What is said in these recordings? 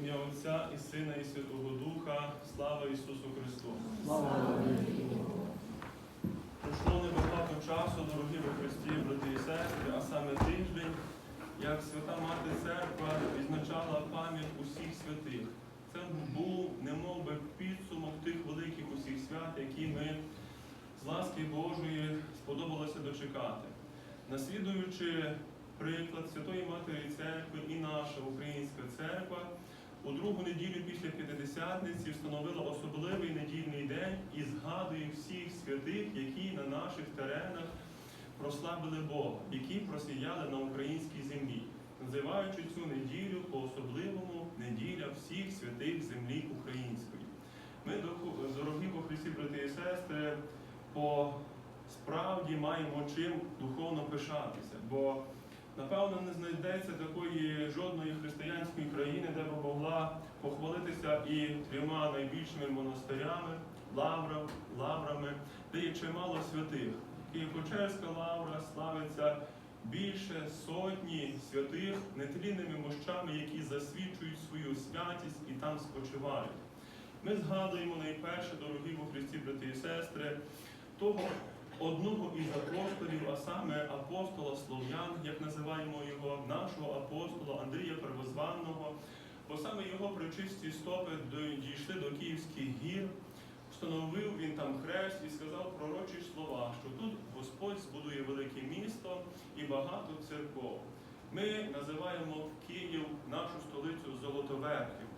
Ім'я Отця і Сина, і Святого Духа, слава Ісусу Христу! Пройшло небагато часу, дорогі во Христі, брати і сестри, а саме тиждень, як Свята Мати Церква відзначала пам'ять усіх святих. Це був немов би підсумок тих великих усіх свят, які ми з ласки Божої сподобалося дочекати. Наслідуючи приклад Святої Матері Церкви і церква, у другу неділю після П'ятидесятниці встановила особливий недільний день і згадує всіх святих, які на наших теренах прославили Бога, які просіяли на українській землі, називаючи цю неділю по-особливому неділя всіх святих землі української. Ми, дорогі по Христі, брати і сестри, по справді маємо чим духовно пишатися, бо напевно не знайдеться такої жодної християнської країни, де б могла похвалитися і трьома найбільшими монастирями, лавра, лаврами, де є чимало святих. Києво-Печерська лавра славиться більше сотні святих нетлінними мощами, які засвідчують свою святість і там спочивають. Ми згадуємо найперше, дорогі во Христі, брати і сестри, того одного із апостолів, а саме апостола Слов'ян, як називаємо його, нашого апостола Андрія Первозванного, бо саме його причисті стопи дійшли до Київських гір, встановив він там хрест і сказав пророчі слова, що тут Господь збудує велике місто і багато церков. Ми називаємо Київ нашу столицю Золотоверхів,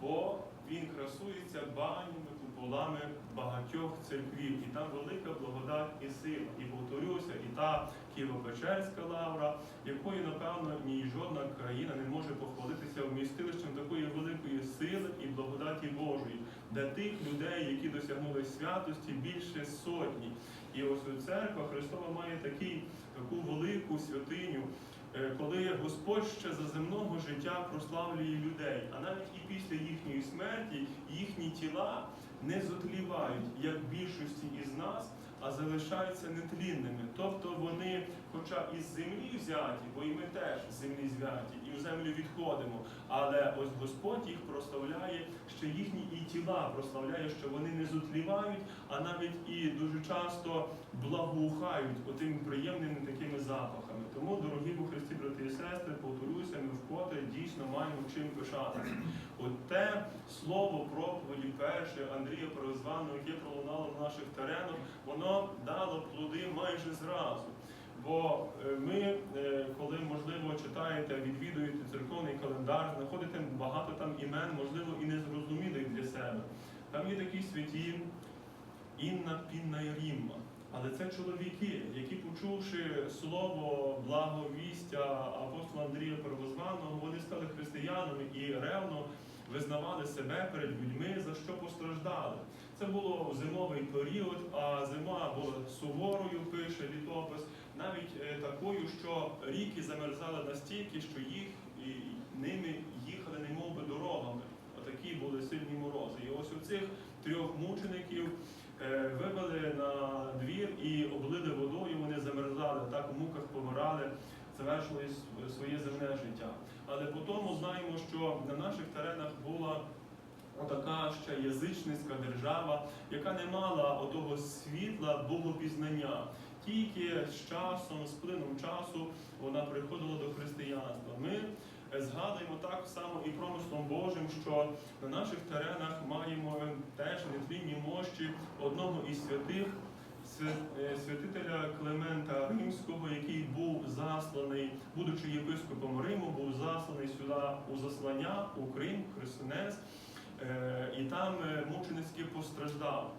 бо він красується банями, куполами багатьох церквів, і там велика благодать і сила. І повторюся, і та Києво-Печерська лавра, якою, напевно, ні жодна країна не може похвалитися вмістилищем такої великої сили і благодаті Божої, де тих людей, які досягнули святості, більше сотні. І ось церква Христова має такий, таку велику святиню. е, Коли Господь ще за земного життя прославлює людей, а навіть і після їхньої смерті їхні тіла не зотлівають, як більшості із нас, а залишаються нетлінними. Тобто вони, хоча із землі взяті, бо і ми теж з землі взяті, і в землю відходимо, але ось Господь їх прославляє, що їхні і тіла прославляє, що вони не зотлівають, а навіть і дуже часто благоухають отими приємними такими запахами. Тому, дорогі у Христі, брати і сестри, повторюся, ми вкотре дійсно маємо чим пишатися. От те слово проповіді перше Андрія Перезваного, яке пролунало на наших теренах, воно дало плоди майже зразу. Бо е, ми, е, коли можливо читаєте, відвідуєте церковний календар, знаходите багато там імен, можливо, і незрозумілих для себе. Там є такі святі Інна, Пінна і Рімма. Але це чоловіки, які, почувши слово благовістя апостола Андрія Первозваного, вони стали християнами і ревно визнавали себе перед людьми, за що постраждали. Це було зимовий період, а зима була суворою, пише літопис, навіть е, такою, що ріки замерзали настільки, що їх і ними їхали немов би дорогами. Отакі були сильні морози. І ось у цих трьох мучеників е, вивели на двір і облили водою, вони замерзали, так у муках помирали, завершили своє земне життя. Але потім знаємо, що на наших теренах була отака ще язичницька держава, яка не мала отого світла богопізнання. Тільки з часом, з плином часу, вона приходила до християнства. Ми згадуємо так само і промислом Божим, що на наших теренах маємо теж нетлінні мощі одного із святих, е, святителя Клемента Римського, який був засланий, будучи єпископом Риму, був засланий сюди у заслання у Крим, е, і там е, мученицьки постраждав.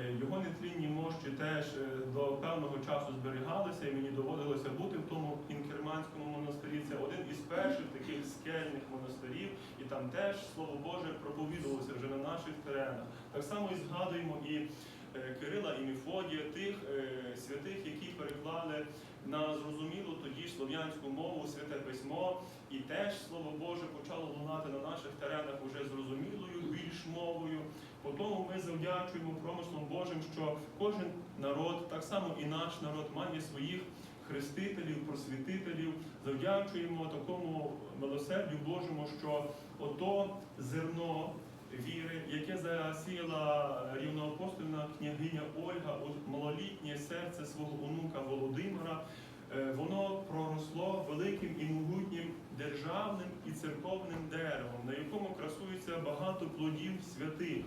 Е, Його нетлінні мощі теж е, до певного часу зберігалися, і мені доводилося бути в тому інкерманському монастирі. Це один із перших таких скельних монастирів, і там теж слово Боже проповідувалося вже на наших теренах. Так само і згадуємо і е, Кирила і Мефодія, тих святих, які переклали на зрозумілу тоді слов'янську мову, святе письмо, і теж слово Боже почало лунати на наших теренах уже зрозумілою тому ми завдячуємо промислом Божим, що кожен народ, так само і наш народ, має своїх хрестителів, просвітителів, завдячуємо такому милосердю Божому, що ото зерно віри, яке засіяла рівноапостольна княгиня Ольга у малолітнє серце свого онука Володимира, е, воно проросло великим і могутнім державним і церковним деревом, на якому красується багато плодів святих.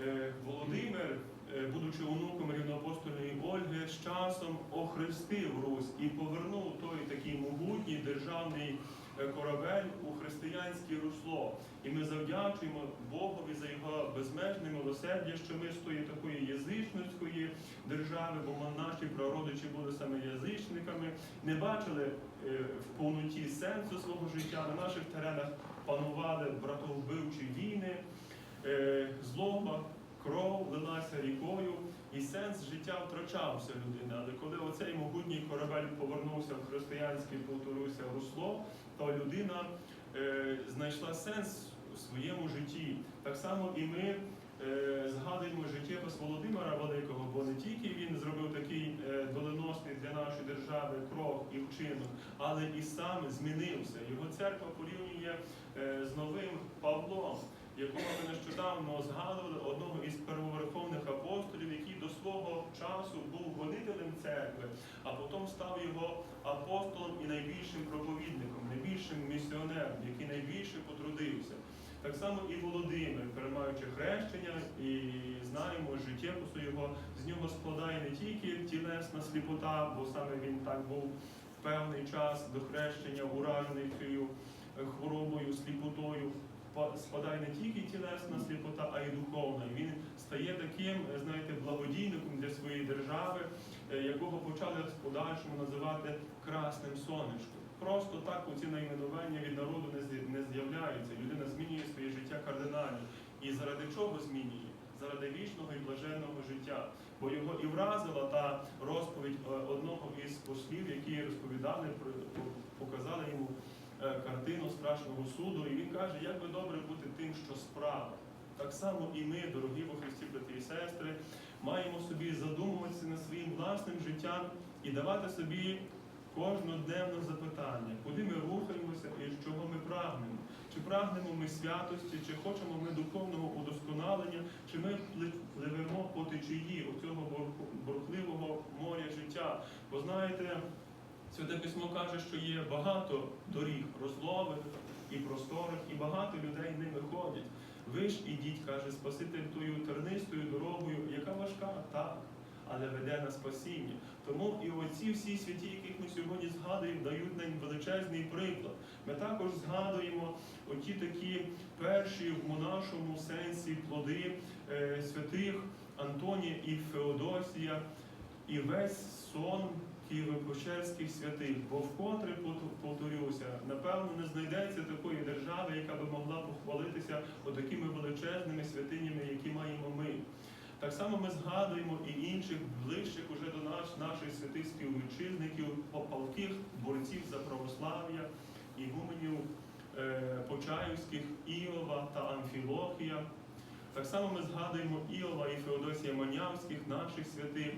Е, Володимир, е, будучи онуком рівноапостольної Ольги, з часом охрестив Русь і повернув той такий могутній державний е, корабель у християнське русло. І ми завдячуємо Богові за його безмежне милосердя, що ми з тої такої язичницької держави, бо наші прародичі були саме язичниками, не бачили в повноті сенсу свого життя. На наших теренах панували братовбивчі війни, злоба, кров лилася рікою, і сенс життя втрачався людини. Але коли оцей могутній корабель повернувся в християнське, повторюся, русло, то людина е, знайшла сенс у своєму житті. Так само і ми е, згадуємо життєпис Володимира Великого, бо не тільки він зробив такий е, доленосний для нашої держави крок і вчинок, але і сам змінився. Його церква порівнює е, з новим Павлом, якого ми нещодавно згадували, одного із первоверховних апостолів, який до свого часу був гонителем церкви, а потім став його апостолом і найбільшим проповідником, найбільшим місіонером, який найбільше потрудився. Так само і Володимир, приймаючи хрещення, і знаємо життєпису його, з нього складає не тільки тілесна сліпота, бо саме він так був в певний час до хрещення уражений цією хворобою, сліпотою. Па- Спадає не тільки тілесна сліпота, а й духовна. І він стає таким, знаєте, благодійником для своєї держави, е, якого почали в подальшому називати красним сонечком. Просто так оці найменування від народу не з'я- не з'являються. Людина змінює своє життя кардинально. І заради чого змінює? Заради вічного і блаженного життя. Бо його і вразила та розповідь е, одного із послів, які розповідали, показали йому картину страшного суду. І він каже, як би добре бути тим, що справа. Так само і ми, дорогі во Христі, брати і сестри, маємо собі задумуватися над своїм власним життям і давати собі кожнодневне запитання, куди ми рухаємося і чого ми прагнемо. Чи прагнемо ми святості, чи хочемо ми духовного удосконалення, чи ми пливемо по течії оцього бурхливого моря життя. Бо знаєте, Святе письмо каже, що є багато доріг розлових і просторих, і багато людей ними ходять. Ви ж ідіть, каже Спаситель тою тернистою дорогою, яка важка, так, але веде на спасіння. Тому і оці всі святі, яких ми сьогодні згадуємо, дають нам величезний приклад. Ми також згадуємо оті такі перші в монашому сенсі плоди е, святих Антонія і Феодосія, і весь сон Києво-Печерських святих, бо вкотре повторюся, напевно, не знайдеться такої держави, яка би могла похвалитися отакими величезними святинями, які маємо ми. Так само ми згадуємо і інших ближчих уже до нас, наших святих співвітчизників, палких борців за православ'я, ігуменів е, Почаївських, Іова та Амфілохія. Так само ми згадуємо Іова і Феодосія Манявських, наших святих,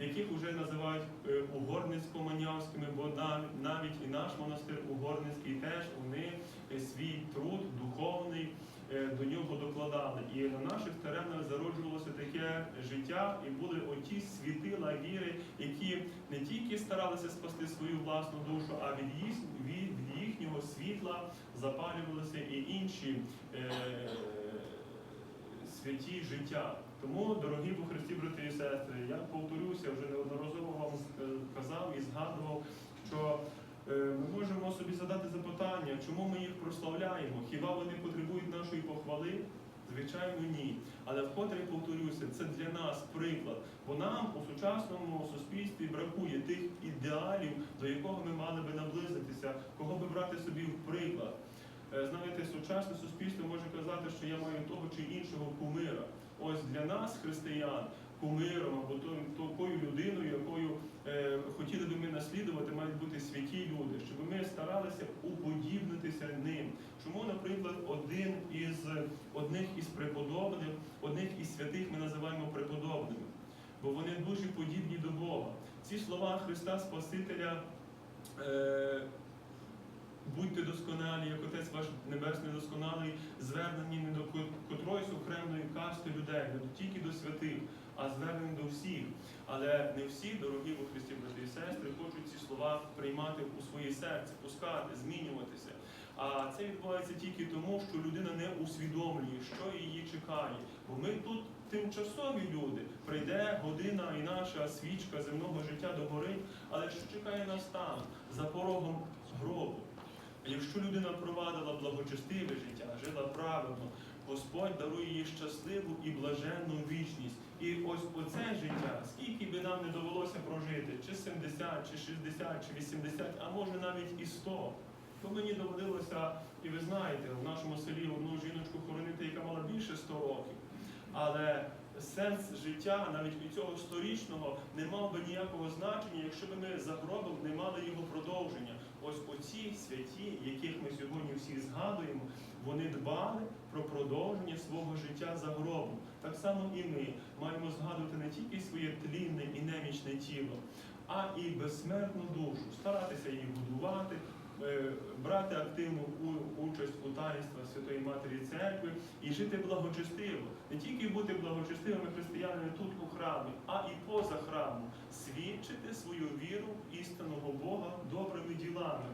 яких вже називають е, угорницько-манявськими, бо нав- навіть і наш монастир Угорницький теж вони е, свій труд духовний е, до нього докладали. І на наших теренах зароджувалося таке життя, і були оті світила віри, які не тільки старалися спасти свою власну душу, а від, їхнього світла запалювалися і інші святі життя. Тому, дорогі по Христі, брати і сестри, я повторюся, вже неодноразово вам е, казав і згадував, що е, ми можемо собі задати запитання, чому ми їх прославляємо? Хіба вони потребують нашої похвали? Звичайно, ні. Але вкотре повторюся, це для нас приклад. Бо нам у сучасному суспільстві бракує тих ідеалів, до якого ми мали би наблизитися, кого би брати собі в приклад. Е, Знаєте, сучасне суспільство може казати, що я маю того чи іншого кумира. Ось для нас, християн, кумиром або такою людиною, якою е, хотіли би ми наслідувати, мають бути святі люди, щоб ми старалися уподібнитися ним. Чому, наприклад, один із одних із преподобних, одних із святих ми називаємо преподобними? бо вони дуже подібні до Бога. Ці слова Христа Спасителя. Е, Будьте досконалі, як Отець ваш Небесний досконалий, звернені не до окремої касти людей, не тільки до святих, а звернені до всіх. Але не всі, дорогі во Христі, брати і сестри, хочуть ці слова приймати у своє серце, пускати, змінюватися. А це відбувається тільки тому, що людина не усвідомлює, що її чекає. Бо ми тут тимчасові люди. Прийде година і наша свічка земного життя догорить, але що чекає нас там, за порогом гробу? Якщо людина провадила благочестиве життя, жила правильно, Господь дарує їй щасливу і блаженну вічність. І ось оце життя, скільки би нам не довелося прожити, чи 70, чи 60, чи 80, а може навіть і 100. То мені доводилося, і ви знаєте, в нашому селі одну жіночку хоронити, яка мала більше 100 років. Але сенс життя навіть і цього сторічного не мав би ніякого значення, якщо б ми за гробом не мали його продовження. Ось оці святі, яких ми сьогодні всі згадуємо, вони дбали про продовження свого життя за гробом. Так само і ми маємо згадувати не тільки своє тлінне і немічне тіло, а і безсмертну душу, старатися її будувати, е, брати активну участь у таїнствах Святої Матері Церкви і жити благочестиво. Не тільки бути благочестивими християнами тут у храмі, а і поза храмом, свідчити свою віру істинного Бога добрими ділами.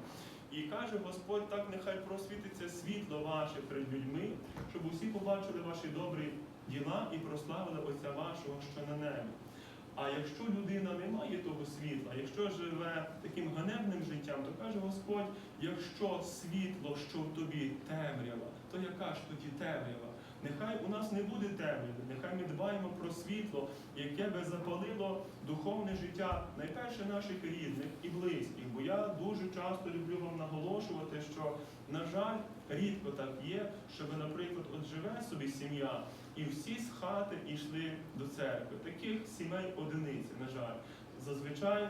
І каже Господь, так нехай просвітиться світло ваше перед людьми, щоб усі побачили ваші добрі діла і прославили Отця вашого, що на небі. А якщо людина не має того світла, якщо живе таким ганебним життям, то каже Господь, якщо світло, що в тобі темрява, то яка ж тоді темрява? Нехай у нас не буде темряви, нехай ми дбаємо про світло, яке би запалило духовне життя найперше наших рідних і близьких. Бо я дуже часто люблю вам наголошувати, що, на жаль, рідко так є, щоб, наприклад, от живе собі сім'я, і всі з хати йшли до церкви. Таких сімей одиниці, на жаль. Зазвичай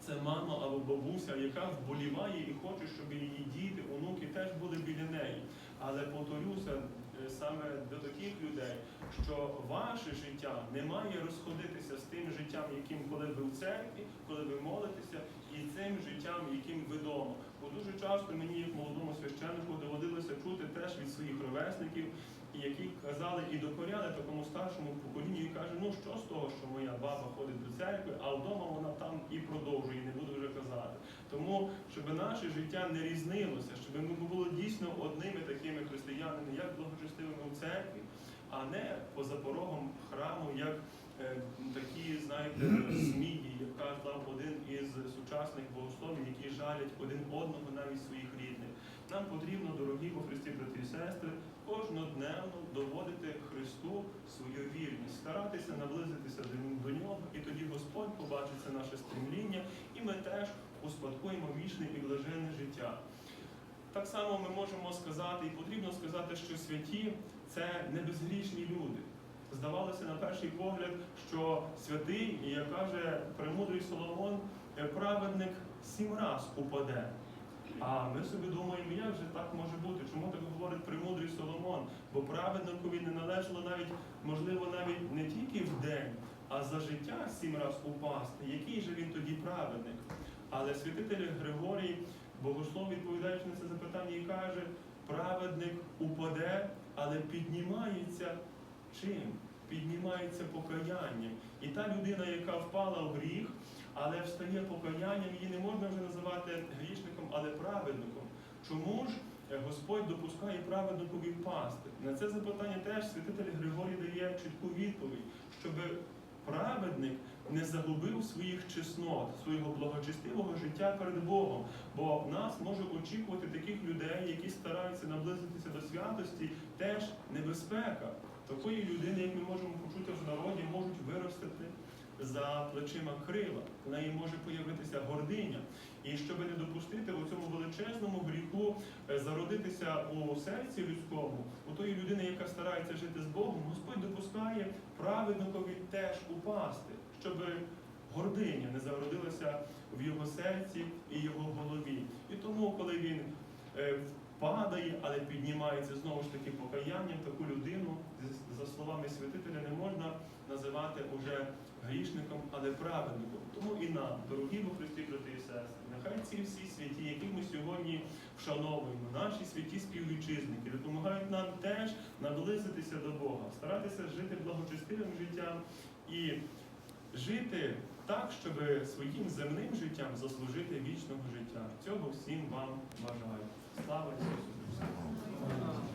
це мама або бабуся, яка вболіває і хоче, щоб її діти, онуки теж були біля неї. Але повторюся саме до таких людей, що ваше життя не має розходитися з тим життям, яким коли ви в церкві, коли ви молитеся, і цим життям, яким ви вдома. Бо дуже часто мені, як молодому священнику, доводилося чути теж від своїх ровесників, які казали і докоряли такому старшому поколінню, і каже, ну що з того, що моя баба ходить до церкви, а вдома вона там і продовжує, не буду вже казати. Тому, щоб наше життя не різнилося, щоб ми були дійсно одними такими християнами, як благочестивими в церкві, а не поза порогом храму, як е, такі, знаєте, змії, як казав один із сучасних богословів, які жалять один одного навіть своїх рідних. Нам потрібно, дорогі по Христі, брати і сестри, кожнодневно доводити Христу свою вірність, старатися наблизитися до- нього, і тоді Господь побачить це наше стремління, і ми теж успадкуємо вічне і блаженне життя. Так само ми можемо сказати, і потрібно сказати, що святі це не безгрішні люди. Здавалося на перший погляд, що святий, як каже премудрий Соломон, праведник сім раз упаде. А ми собі думаємо, як же так може бути? Чому так говорить премудрий Соломон? Бо праведникові не належало навіть, можливо, навіть не тільки в день, а за життя сім раз упасти. Який же він тоді праведник? Але святитель Григорій, богослов, відповідаючи на це запитання, і каже, праведник упаде, але піднімається чим? Піднімається покаянням. І та людина, яка впала в гріх, але встає покаянням, її не можна вже називати грішником, але праведником. Чому ж е, Господь допускає праведникові впасти? На це запитання теж святитель Григорій дає чітку відповідь, щоб праведник не загубив своїх чеснот, свого благочестивого життя перед Богом. Бо нас може очікувати таких людей, які стараються наблизитися до святості, теж небезпека. Такої людини, як ми можемо почути в народі, можуть виростити плечима крила. В неї може появитися гординя. І щоб не допустити у цьому величезному гріху е, зародитися у серці людському, у тої людини, яка старається жити з Богом, Господь допускає праведникові теж упасти, щоб гординя не зародилася в його серці і його голові. І тому, коли він е, падає, але піднімається знову ж таки покаянням. Таку людину, за словами святителя, не можна називати уже грішником, але праведником. Тому і нам, дорогі во Христі, брати і сестри, нехай ці всі святі, яких ми сьогодні вшановуємо, наші святі співвітчизники, допомагають нам теж наблизитися до Бога, старатися жити благочестивим життям і жити так, щоб своїм земним життям заслужити вічного життя. Цього всім вам бажаю. Слава Ісусу Христу!